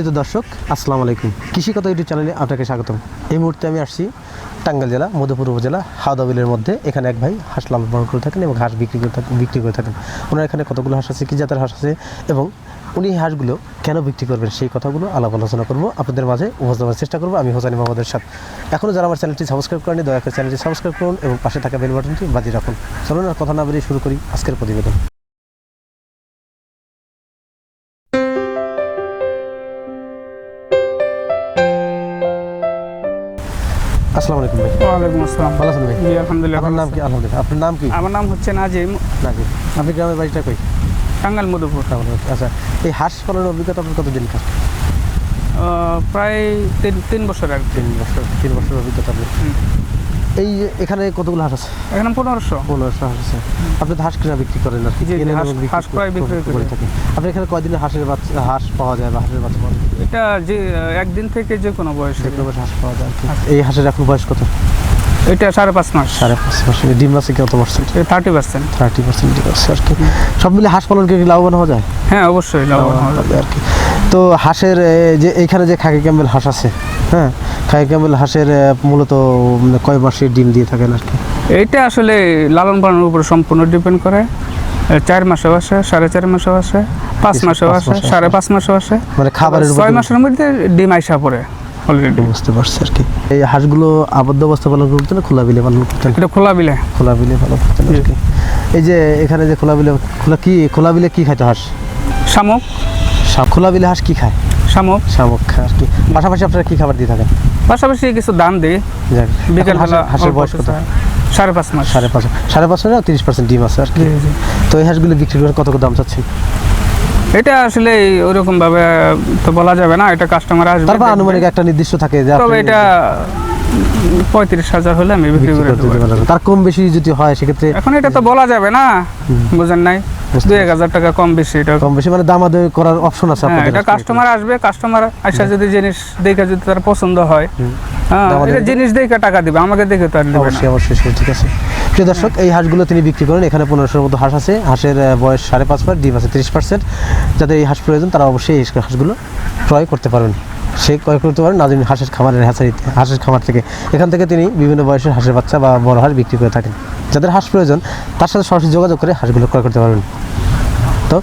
সম্মানিত দর্শক, আসসালামু আলাইকুম। কৃষি কথা ইউটিউব চ্যানেলে আপনাকে স্বাগতম। এই মুহূর্তে আমি আসছি টাঙ্গাইল জেলা, মধুপুর উপজেলা, হাওদা বিলের মধ্যে। এখানে এক ভাই হাঁস লালন পালন করে থাকেন এবং হাঁস বিক্রি করে থাকেন বিক্রি করে থাকেন। ওনার এখানে কতগুলো হাঁস আছে, কী জাতের হাঁস আছে এবং উনি হাঁসগুলো কেন বিক্রি করবেন, সেই কথাগুলো আলাপ আলোচনা করব। আপনাদের মাঝে উপস্থাপনের চেষ্টা করব, আমি হোসানি মোহাম্মদের সাথে। এখনও যারা আমার চ্যানেলটি সাবস্ক্রাইব করেনি দয়া করে চ্যানেলটি সাবস্ক্রাইব করুন এবং পাশে থাকা বেল বাটনটি বাজিয়ে রাখুন। চলুন আর কথা না বেরিয়ে শুরু করি আজকের প্রতিবেদন। আসসালামু আলাইকুম ভাই। ওয়ালাইকুম আসসালাম। ভালো আছেন ভাই? জি আলহামদুলিল্লাহ আপনার নাম কি? আলহামদুলিল্লাহ। আপনার নাম কি? আমার নাম হচ্ছে নাজিম। নাকি আপনি গ্রামের বাড়িটা কই? টাঙ্গাল মধুপুর। আচ্ছা এই হাঁস পালনের অভিজ্ঞতা আপনার কতদিন কাজ প্রায় তিন তিন বছর আর তিন বছর তিন বছর অভিজ্ঞতা এই এখানে কতগুলো হাঁস আছে? এখানে পনেরোশো। পনেরোশো হাঁস আছে। আপনি হাঁস কিনা বিক্রি করেন আর কি। হাঁস- এবং বিক্রি করে থাকেন আপনি এখানে কয়দিনে হাঁসের বাচ্চা হাঁস পাওয়া যায় বা হাঁসের বাচ্চা পাওয়া যায়? এটা যে একদিন থেকে যে কোনো বয়সে হাঁস পাওয়া যায়। আচ্ছা। এই হাঁসের এখন বয়স কত? এটা সাড়ে পাঁচ মাস। সাড়ে পাঁচ মাস। ডিম আছে কত percent thirty percent thirty percent ডিম আছে আর কি। সব মিলে হাঁস পালন কি লাভবান হওয়া যায়? হ্যাঁ অবশ্যই লাভবান হওয়া যাবে। আর কি। তো হাঁসের যে এইখানে যে খাকি ক্যাম্বেল হাঁস আছে হ্যাঁ খাকি ক্যাম্বেল হাঁসের মূলত কয় মাসে ডিম দিয়ে থাকেন আর কি? এইটা আসলে লালন পালনের উপর সম্পূর্ণ ডিপেন্ড করে। চার মাসে আসে সাড়ে চার মাসে আসে পাঁচ মাসে পাঁচ আসে সাড়ে পাঁচ মাসে আসে। মানে খাবারের ছয় মাসের মধ্যে ডিম আইসা পড়ে অলরেডি বুঝতে পারছি আর কি। এই হাঁসগুলো আবদ্ধ অবস্থা পালন করতেন না খোলা বিলে পালন করতেন এটা খোলা বিলে খোলা বিলে পালন করতেন আর এই যে এখানে যে খোলা বিলে খোলা কি খোলা বিলে কি খাইতো হাঁস? শামুক। খোলা বিলে হাঁস কি খায়? শামুক। শামুক খায় আর কি। পাশাপাশি আপনারা কি খাবার দিয়ে থাকেন? পাশাপাশি কিছু দাম দিই। বিকেল হাঁসের- বয়স কত? সাড়ে পাঁচ মাস। সাড়ে পাঁচ সাড়ে পাঁচ না তিরিশ পার্সেন্ট ডিম আছে আর কি। তো এই হাঁসগুলো বিক্রি করে কত করে দাম চাচ্ছেন? এটা আসলে ওরকম ভাবে তো বলা যাবে না এটা কাস্টমার আসবে তারপর আনুমানিক একটা নির্দিষ্ট থাকে যে তবে এটা পঁয়ত্রিশ হাজার হলে আমি বিক্রি করে দেবো। তার কম বেশি যদি হয় সেক্ষেত্রে এখন এটা তো বলা যাবে না বুঝেন নাই? দুই এক হাজার টাকা কম বেশি এটা কম বেশি মানে দামাদামি করার অপশন আছে হ্যাঁ এটা কাস্টমার আসবে কাস্টমার আসা যদি জিনিস দেখে যদি তার পছন্দ হয় হ্যাঁ জিনিস দেখে টাকা দিবে আমাকে দেখে তো আর অবশ্যই অবশ্যই ঠিক আছে। প্রিয় দর্শক এই হাঁসগুলো তিনি বিক্রি করেন এখানে পনেরোশোর মতো হাঁস আছে। হাঁসের বয়স সাড়ে পাঁচ ডিম আছে তিরিশ পার্সেন্ট। যাদের এই হাঁস প্রয়োজন তারা অবশ্যই এই হাঁসগুলো ক্রয় করতে পারবেন। সে ক্রয় করতে পারেন নাজিম হাঁসের খামারের হ্যাচারিতে হাঁসের খামার থেকে। এখান থেকে তিনি বিভিন্ন বয়সের হাঁসের বাচ্চা বা বড় হাঁস বিক্রি করে থাকেন। যাদের হাঁস প্রয়োজন তার সাথে সরাসরি যোগাযোগ করে হাঁসগুলো ক্রয় করতে পারবেন। তো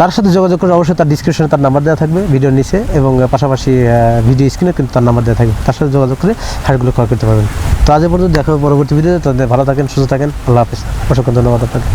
তার সাথে যোগাযোগ করে অবশ্যই তার ডিসক্রিপশনে তার নাম্বার দেওয়া থাকবে ভিডিওর নিচে এবং পাশাপাশি ভিডিও স্ক্রিনে কিন্তু তার নাম্বার দেওয়া থাকবে। তার সাথে যোগাযোগ করে হাঁসগুলো ক্রয় করতে পারবেন। তো আজ পর্যন্ত দেখা পরবর্তী ভিডিওতে তাদের ভালো থাকেন, সুস্থ থাকেন। আল্লাহ হাফিজ। অসংখ্য ধন্যবাদ আপনাকে।